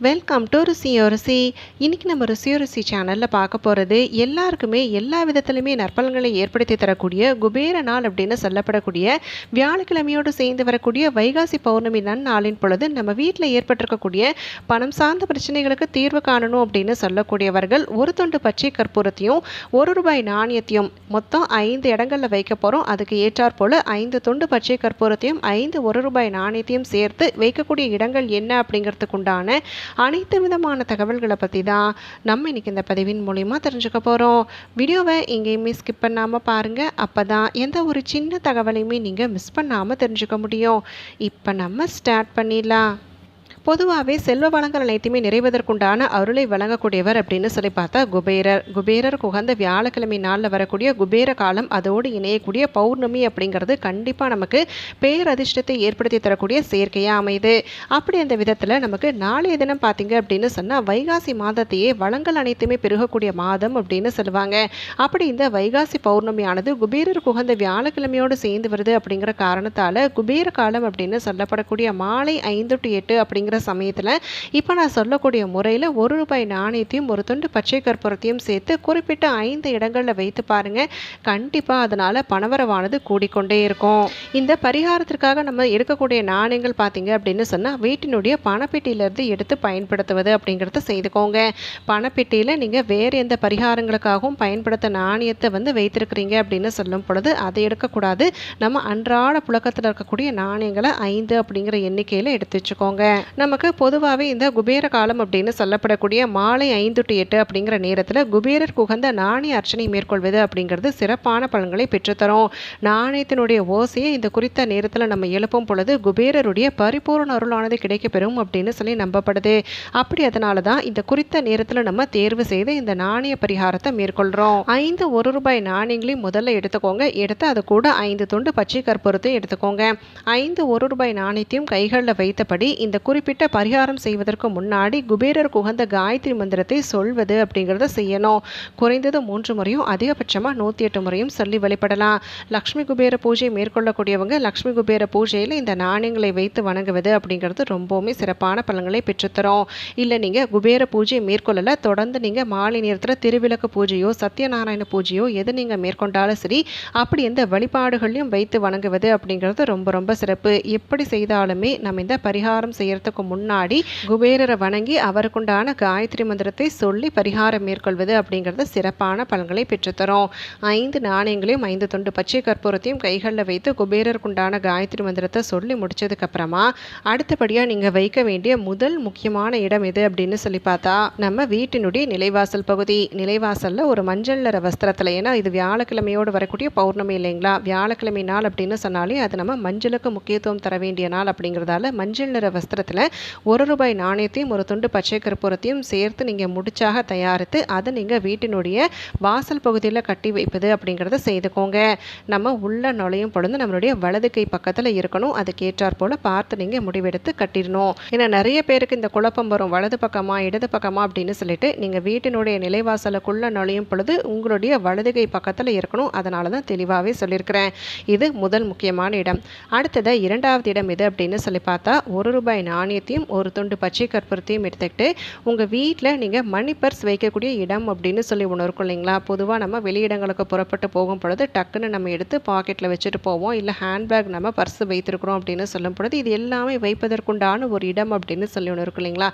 Welcome to ருசியோ ருசி இன்றைக்கி நம்ம ருசியோ ருசி சேனலில் பார்க்க போகிறது எல்லாருக்குமே எல்லா விதத்துலையுமே நற்பலன்களை ஏற்படுத்தி தரக்கூடிய குபேர நாள் அப்படின்னு சொல்லப்படக்கூடிய வியாழக்கிழமையோடு சேர்ந்து வரக்கூடிய வைகாசி பௌர்ணமி நன்னாளின் பொழுது நம்ம வீட்டில் ஏற்பட்டிருக்கக்கூடிய பணம் சார்ந்த பிரச்சனைகளுக்கு தீர்வு காணணும் அப்படின்னு சொல்லக்கூடியவர்கள் ஒரு தொண்டு பச்சை கற்பூரத்தையும் ஒரு ரூபாய் நாணயத்தையும் மொத்தம் ஐந்து இடங்களில் வைக்க போகிறோம் அதுக்கு ஏற்றாற் போல் ஐந்து தொண்டு பச்சை கற்பூரத்தையும் ஐந்து ஒரு ரூபாய் நாணயத்தையும் சேர்த்து வைக்கக்கூடிய இடங்கள் என்ன அப்படிங்கிறதுக்கு உண்டான அனைத்து விதமான தகவல்களை பற்றி தான் நம்ம இன்றைக்கி இந்த பதிவின் மூலிமா தெரிஞ்சுக்க போகிறோம் வீடியோவை எங்கேயுமே ஸ்கிப் பண்ணாமல் பாருங்கள் அப்போ தான் எந்த ஒரு சின்ன தகவலையுமே நீங்கள் மிஸ் பண்ணாமல் தெரிஞ்சுக்க முடியும். இப்போ நம்ம ஸ்டார்ட் பண்ணிடலாம். பொதுவாகவே செல்வ வளங்கள் அனைத்துமே நிறைவதற்குண்டான அருளை வழங்கக்கூடியவர் அப்படின்னு சொல்லி பார்த்தா குபேரர். குபேரர் குகந்த வியாழக்கிழமை நாளில் வரக்கூடிய குபேர காலம் அதோடு இணையக்கூடிய பௌர்ணமி அப்படிங்கிறது கண்டிப்பாக நமக்கு பேரதிர்ஷ்டத்தை ஏற்படுத்தி தரக்கூடிய செயற்கையாக அமையுது. அப்படி அந்த விதத்தில் நமக்கு நாளைய தினம் பார்த்தீங்க அப்படின்னு சொன்னால் வைகாசி மாதத்தையே வளங்கள் அனைத்துமே பெருகக்கூடிய மாதம் அப்படின்னு சொல்லுவாங்க. அப்படி இந்த வைகாசி பௌர்ணமியானது குபேரர் குகந்த வியாழக்கிழமையோடு சேர்ந்து வருது அப்படிங்கிற காரணத்தால் குபேர காலம் அப்படின்னு சொல்லப்படக்கூடிய மாலை ஐந்து டு எட்டு அப்படிங்கிற சமயத்தில் இப்போ நான் சொல்லக்கூடிய முறையில் ஒரு ரூபாய் நாணயத்தையும் ஒரு துண்டு பச்சை கற்பூரத்தையும் சேர்த்து குறிப்பிட்ட ஐந்து இடங்களில் வைத்து பாருங்க. கண்டிப்பாக அதனால் பணவரவானது கூடிக்கொண்டே இருக்கும். இந்த பரிகாரத்திற்காக நம்ம எடுக்கக்கூடிய நாணயங்கள் பார்த்தீங்க அப்படின்னு சொன்னால் வீட்டினுடைய பணப்பெட்டியிலேருந்து எடுத்து பயன்படுத்துவது அப்படிங்கிறத செய்துக்கோங்க. பணப்பெட்டியில் நீங்கள் வேறு எந்த பரிகாரங்களுக்காகவும் பயன்படுத்த நாணயத்தை வந்து வைத்திருக்கிறீங்க அப்படின்னு சொல்லும் பொழுது அதை எடுக்கக்கூடாது. நம்ம அன்றாட புழக்கத்தில் இருக்கக்கூடிய நாணயங்களை ஐந்து அப்படிங்கிற எண்ணிக்கையில் எடுத்து வச்சுக்கோங்க. நமக்கு பொதுவாகவே இந்த குபேர காலம் அப்படின்னு சொல்லப்படக்கூடிய மாலை ஐந்து டு எட்டு அப்படிங்கிற நேரத்தில் குபேரர் குகந்த நாணய அர்ச்சனை மேற்கொள்வது அப்படிங்கிறது சிறப்பான பலன்களை பெற்றுத்தரும். நாணயத்தினுடைய ஓசையை இந்த குறித்த நேரத்தில் நம்ம எழுப்பும் பொழுது குபேரருடைய பரிபூர்ண அருளானது கிடைக்கப்பெறும் அப்படின்னு சொல்லி நம்பப்படுது. அப்படி அதனால தான் இந்த குறித்த நேரத்தில் நம்ம தேர்வு செய்து இந்த நாணய பரிகாரத்தை மேற்கொள்கிறோம் ஐந்து ஒரு ரூபாய் நாணயங்களையும் முதல்ல எடுத்துக்கோங்க. எடுத்து அது கூட ஐந்து துண்டு பச்சை கற்பூரத்தையும் எடுத்துக்கோங்க. ஐந்து ஒரு ரூபாய் நாணயத்தையும் கைகளில் வைத்தபடி இந்த குறிப்பிட்ட பரிகாரம் செய்வதற்கு முன்னாடி குபேரர் குகந்த காயத்ரி மந்திரத்தை சொல்வது அப்படிங்கிறத செய்யணும். குறைந்தது மூன்று முறையும் அதிகபட்சமாக நூற்றி எட்டு முறையும் சொல்லி வழிபடலாம். லக்ஷ்மி குபேர பூஜை மேற்கொள்ளக்கூடியவங்க லக்ஷ்மி குபேர பூஜையில் இந்த நாணயங்களை வைத்து வணங்குவது அப்படிங்கிறது ரொம்பவுமே சிறப்பான பலன்களை பெற்றுத்தரும். இல்லை நீங்கள் குபேர பூஜை மேற்கொள்ளலை தொடர்ந்து நீங்கள் மாலை நேரத்தில் திருவிளக்கு பூஜையோ சத்யநாராயண பூஜையோ எது நீங்கள் மேற்கொண்டாலும் சரி அப்படி எந்த வழிபாடுகளையும் வைத்து வணங்குவது அப்படிங்கிறது ரொம்ப ரொம்ப சிறப்பு. எப்படி செய்தாலுமே நம்ம இந்த பரிகாரம் செய்யறதுக்கு முன்னாடி குபேரரை வணங்கி அவருக்குண்டான காயத்ரி மந்திரத்தை சொல்லி பரிகாரம் மேற்கொள்வது அப்படிங்கிறது சிறப்பான பலன்களை பெற்றுத்தரும். ஐந்து நாணயங்களையும் ஐந்து தொண்டு பச்சை கற்பூரத்தையும் கைகளில் வைத்து குபேரருக்குண்டான காயத்ரி மந்திரத்தை சொல்லி முடிச்சதுக்கப்புறமா அடுத்தபடியாக நீங்கள் வைக்க வேண்டிய முதல் முக்கியமான இடம் எது அப்படின்னு சொல்லி பார்த்தா நம்ம வீட்டினுடைய நிலைவாசல் பகுதி. நிலைவாசலில் ஒரு மஞ்சள் நிற வஸ்திரத்தில் ஏன்னா இது வியாழக்கிழமையோடு வரக்கூடிய பௌர்ணமி இல்லைங்களா? வியாழக்கிழமை நாள் அப்படின்னு சொன்னாலே அது நம்ம மஞ்சளுக்கு முக்கியத்துவம் தர வேண்டிய நாள் அப்படிங்கிறதால மஞ்சள் நிற வஸ்திரத்தில் ஒரு ரூபாய் நாணயத்தையும் ஒரு துண்டு பச்சை கற்பூரத்தையும் சேர்த்து நீங்கள் முடிச்சாக தயாரித்து அதை நீங்கள் வீட்டினுடைய வாசல் பகுதியில் கட்டி வைப்பது அப்படிங்கிறத செய்துக்கோங்க. நம்ம உள்ள நுழையும் பொழுது நம்மளுடைய வலது கை பக்கத்தில் இருக்கணும். அதுக்கேற்றார் போல் பார்த்து நீங்கள் முடிவெடுத்து கட்டிடணும். ஏன்னா நிறைய பேருக்கு இந்த குழப்பம் வரும். வலது பக்கமா இடது பக்கமா அப்படின்னு சொல்லிட்டு நீங்கள் வீட்டினுடைய நிலைவாசலுக்குள்ளே நுழையும் பொழுது உங்களுடைய வலது கை பக்கத்தில் இருக்கணும். அதனால தான் தெளிவாகவே சொல்லியிருக்கிறேன். இது முதல் முக்கியமான இடம். அடுத்தது இரண்டாவது இடம் எது அப்படின்னு சொல்லி பார்த்தா ஒரு ரூபாய் நாணயத்தையும் ஒரு துண்டு பச்சை கற்பூரத்தையும் எடுத்துக்கிட்டு உங்கள் வீட்டில் நீங்கள் மணி பர்ஸ் வைக்கக்கூடிய இடம் அப்படின்னு சொல்லி ஒன்று இருக்கும் இல்லைங்களா? பொதுவாக நம்ம வெளியிடங்களுக்கு புறப்பட்டு போகும் பொழுது டக்குன்னு நம்ம எடுத்து பாக்கெட்டில் வச்சுட்டு போவோம். இல்லை ஹேண்ட்பேக் நம்ம பர்ஸ் வைத்திருக்கிறோம் அப்படின்னு சொல்லும் பொழுது இது எல்லாமே வைப்பதற்குண்டான ஒரு இடம் அப்படின்னு சொல்லி ஒன்று இருக்கும் இல்லைங்களா?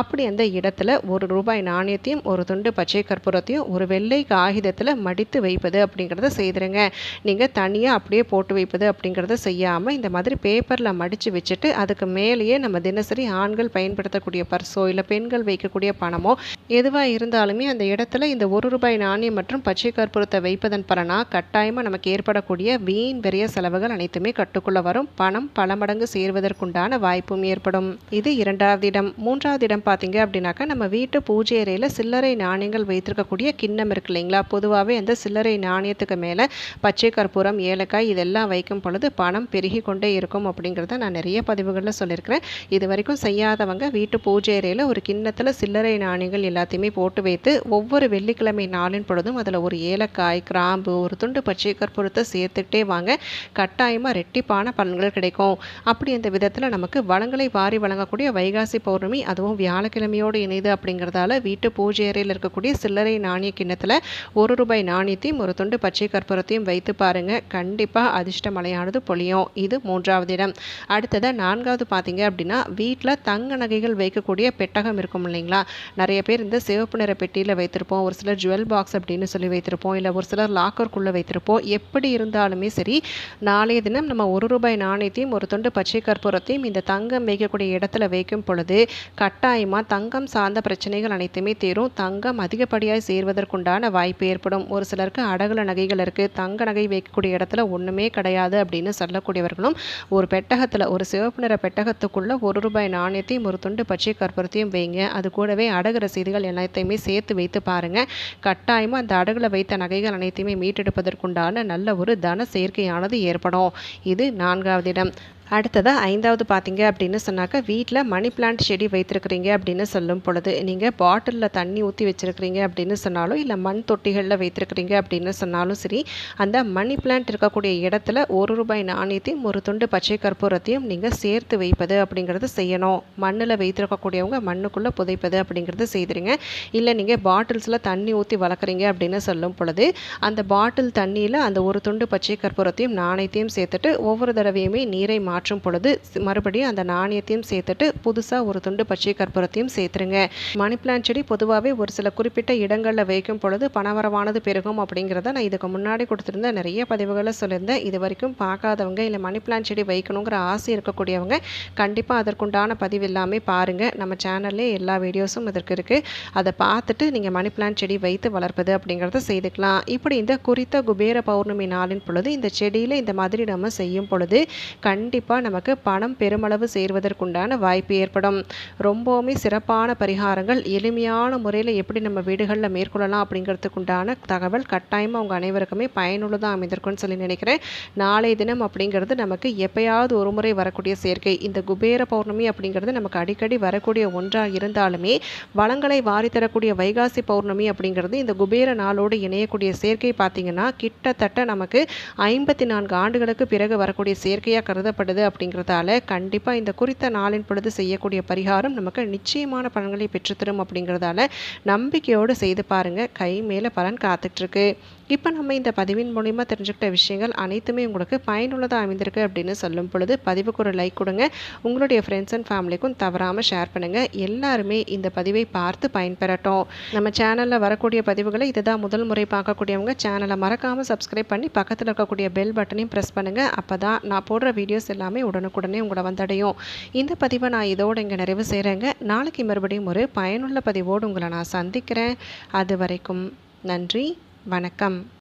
அப்படி அந்த இடத்துல ஒரு ரூபாய் நாணயத்தையும் ஒரு துண்டு பச்சை கற்பூரத்தையும் ஒரு வெள்ளை காகிதத்தில் மடித்து வைப்பது அப்படிங்கிறத செய்திருங்க. நீங்கள் தனியாக அப்படியே போட்டு வைப்பது அப்படிங்கிறத செய்யாமல் இந்த மாதிரி பேப்பரில் மடித்து வச்சுட்டு அதுக்கு மேலேயே நம்ம தினசரி சரி ஆண்கள் பயன்படுத்தக்கூடிய பர்ஸோ இல்லை பெண்கள் வைக்கக்கூடிய பணமோ எதுவாக இருந்தாலுமே அந்த இடத்துல இந்த ஒரு ரூபாய் நாணயம் மற்றும் பச்சை கற்பூரத்தை வைப்பதன் பலனாக கட்டாயமாக நமக்கு ஏற்படக்கூடிய வீண் பெரிய செலவுகள் அனைத்துமே கட்டுக்குள்ள வரும். பணம் பல மடங்கு சேர்வதற்குண்டான வாய்ப்பும் ஏற்படும். இது இரண்டாவது இடம். மூன்றாவது இடம் பார்த்தீங்க அப்படின்னாக்கா நம்ம வீட்டு பூஜை அறையில் சில்லறை நாணயங்கள் வைத்திருக்கக்கூடிய கிண்ணம் இருக்கு இல்லைங்களா? பொதுவாகவே அந்த சில்லறை நாணயத்துக்கு மேலே பச்சை கற்பூரம் ஏலக்காய் இதெல்லாம் வைக்கும் பொழுது பணம் பெருகி கொண்டே இருக்கும் அப்படிங்கிறத நான் நிறைய பதிவுகளில் சொல்லியிருக்கிறேன். இதுவரை வரைக்கும் செய்யாதவங்க வீட்டு பூஜை அறையில் ஒரு கிண்ணத்தில் சில்லறை நாணயங்கள் எல்லாத்தையுமே போட்டு வைத்து ஒவ்வொரு வெள்ளிக்கிழமை நாளின் பொழுதும் அதில் ஒரு ஏலக்காய் கிராம்பு ஒரு துண்டு பச்சை கற்பூரத்தை சேர்த்துக்கிட்டே வாங்க கட்டாயமாக ரெட்டிப்பான பலன்கள் கிடைக்கும். அப்படி அந்த விதத்தில் நமக்கு வளங்களை வாரி வழங்கக்கூடிய வைகாசி பௌர்ணமி அதுவும் வியாழக்கிழமையோடு இணைது அப்படிங்கிறதால வீட்டு பூஜை அறையில் இருக்கக்கூடிய சில்லறை நாணய கிண்ணத்தில் ஒரு ரூபாய் நாணயத்தையும் ஒரு துண்டு பச்சை கற்பூரத்தையும் வைத்து பாருங்கள் கண்டிப்பாக அதிர்ஷ்ட மலையானது பொழியும். இது மூன்றாவது இடம். அடுத்ததாக நான்காவது பார்த்தீங்க அப்படின்னா வீட்டில் தங்க நகைகள் வைக்கக்கூடிய பெட்டகம் இருக்கும் இல்லைங்களா? நிறைய பேர் இந்த சிவப்பு நிற பெட்டியில் வைத்திருப்போம். ஒரு சிலர் ஜுவல் பாக்ஸ் அப்படின்னு சொல்லி வைத்திருப்போம். இல்லை ஒரு சிலர் லாக்கருக்குள்ளே வைத்திருப்போம். எப்படி இருந்தாலுமே சரி நாளைய தினம் நம்ம ஒரு ரூபாய் நாணயத்தையும் ஒரு தொண்டு பச்சை கற்பூரத்தையும் இந்த தங்கம் வைக்கக்கூடிய இடத்துல வைக்கும் பொழுது கட்டாயமாக தங்கம் சார்ந்த பிரச்சனைகள் அனைத்துமே தீரும். தங்கம் அதிகப்படியாக சேர்வதற்குண்டான வாய்ப்பு ஏற்படும். ஒரு சிலருக்கு அடகுல நகைகள் இருக்குது தங்க நகை வைக்கக்கூடிய இடத்துல ஒன்றுமே கிடையாது அப்படின்னு சொல்லக்கூடியவர்களும் ஒரு பெட்டகத்தில் ஒரு சிவப்பு நிற பெட்டகத்துக்குள்ளே ஒரு ரூபாய் நாணயத்தையும் ஒரு துண்டு பச்சை கற்பூரத்தையும் வைங்க. அது கூடவே அடகு ரசீதுகள் எல்லாத்தையுமே சேர்த்து வைத்து பாருங்கள் கட்டாயமாக அந்த அடகுல வைத்த நகைகள் அனைத்தையுமே மீட்டெடுப்பதற்குண்டான நல்ல ஒரு தன சேர்க்கையானது ஏற்படும். இது நான்காவது இடம். அடுத்ததாக ஐந்தாவது பார்த்தீங்க அப்படின்னு சொன்னாக்க வீட்டில் மணி பிளான்ட் செடி வைத்திருக்கிறீங்க அப்படின்னு சொல்லும் பொழுது நீங்கள் பாட்டிலில் தண்ணி ஊற்றி வச்சுருக்கிறீங்க அப்படின்னு சொன்னாலும் இல்லை மண் தொட்டிகளில் வைத்திருக்கிறீங்க அப்படின்னு சொன்னாலும் சரி அந்த மணி பிளான்ட் இருக்கக்கூடிய இடத்துல ஒரு ரூபாய் நாணயத்தையும் ஒரு துண்டு பச்சை கற்பூரத்தையும் நீங்கள் சேர்த்து வைப்பது அப்படிங்கிறது செய்யணும். மண்ணில் வைத்திருக்கக்கூடியவங்க மண்ணுக்குள்ளே புதைப்பது அப்படிங்கிறது செய்திருங்க. இல்லை நீங்கள் பாட்டில்ஸில் தண்ணி ஊற்றி வளர்க்குறீங்க அப்படின்னு சொல்லும் பொழுது அந்த பாட்டில் தண்ணியில் அந்த ஒரு துண்டு பச்சை கற்பூரத்தையும் நாணயத்தையும் சேர்த்துட்டு ஒவ்வொரு தடவையுமே நீரை மா மாற்றும் பொழுது மறுபடியும் அந்த நாணயத்தையும் சேர்த்துட்டு புதுசாக ஒரு துண்டு பச்சை கற்பூரத்தையும் சேர்த்துருங்க. மணி பிளான்ட் செடி பொதுவாகவே ஒரு சில குறிப்பிட்ட இடங்களில் வைக்கும் பொழுது பணவரவானது பெருகும் அப்படிங்கிறத நான் இதுக்கு முன்னாடி கொடுத்துருந்த நிறைய பதிவுகளை சொல்லியிருந்தேன். இது வரைக்கும் பார்க்காதவங்க இல்லை மணி பிளான்ட் செடி வைக்கணுங்கிற ஆசை இருக்கக்கூடியவங்க கண்டிப்பாக அதற்குண்டான பதிவு எல்லாமே பாருங்கள் நம்ம சேனல்லே எல்லா வீடியோஸும் இதற்கு இருக்குது அதை பார்த்துட்டு நீங்கள் மணி பிளான்ட் செடி வைத்து வளர்ப்பது அப்படிங்கிறத செய்துக்கலாம். இப்படி இந்த குறித்த குபேர பௌர்ணமி நாளின் பொழுது இந்த செடியில் இந்த மாதிரி நம்ம செய்யும் பொழுது கண்டிப்பாக கண்டிப்பாக நமக்கு பணம் பெருமளவு சேர்வதற்குண்டான வாய்ப்பு ஏற்படும். ரொம்பவுமே சிறப்பான பரிகாரங்கள். எளிமையான முறையில் எப்படி நம்ம வீடுகளில் மேற்கொள்ளலாம் அப்படிங்கிறதுக்குண்டான தகவல் கட்டாயமாக அவங்க அனைவருக்குமே பயனுள்ளதாக அமைந்திருக்கும்னு சொல்லி நினைக்கிறேன். நாளை தினம் அப்படிங்கிறது நமக்கு எப்பயாவது ஒரு முறை வரக்கூடிய சேர்க்கை. இந்த குபேர பௌர்ணமி அப்படிங்கிறது நமக்கு அடிக்கடி வரக்கூடிய ஒன்றாக இருந்தாலுமே வளங்களை வாரி தரக்கூடிய வைகாசி பௌர்ணமி அப்படிங்கிறது இந்த குபேர நாளோடு இணையக்கூடிய சேர்க்கை பார்த்திங்கன்னா கிட்டத்தட்ட நமக்கு ஐம்பத்தி நான்கு ஆண்டுகளுக்கு பிறகு வரக்கூடிய சேர்க்கையாக கருதப்படுது. வருது அப்படிங்கிறதால கண்டிப்பாக இந்த குறித்த நாளின் பொழுது செய்யக்கூடிய பரிகாரம் நமக்கு நிச்சயமான பலன்களை பெற்றுத்தரும் அப்படிங்கிறதால நம்பிக்கையோடு செய்து பாருங்கள் கை மேலே பலன் காத்துட்ருக்கு இப்போ நம்ம இந்த பதிவின் மூலிமா தெரிஞ்சுக்கிட்ட விஷயங்கள் அனைத்துமே உங்களுக்கு பயனுள்ளதாக அமைந்திருக்கு அப்படின்னு சொல்லும் பொழுது பதிவுக்கு ஒரு லைக் கொடுங்க. உங்களுடைய ஃப்ரெண்ட்ஸ் அண்ட் ஃபேமிலிக்கும் தவறாமல் ஷேர் பண்ணுங்கள் எல்லாருமே இந்த பதிவை பார்த்து பயன்பெறட்டும். நம்ம சேனலில் வரக்கூடிய பதிவுகளை இதுதான் முதல் முறை பார்க்கக்கூடியவங்க சேனலை மறக்காமல் சப்ஸ்கிரைப் பண்ணி பக்கத்தில் இருக்கக்கூடிய பெல் பட்டனையும் ப்ரெஸ் பண்ணுங்கள் அப்போ தான் நான் போடுற வீடியோஸ் எல்லாம் எல்லாமே உடனுக்குடனே உங்களை வந்தடையும். இந்த பதிவை நான் இதோடு இங்கே நிறைவு செய்கிறேங்க நாளைக்கு மறுபடியும் ஒரு பயனுள்ள பதிவோடு உங்களை நான் சந்திக்கிறேன். அது வரைக்கும் நன்றி வணக்கம்.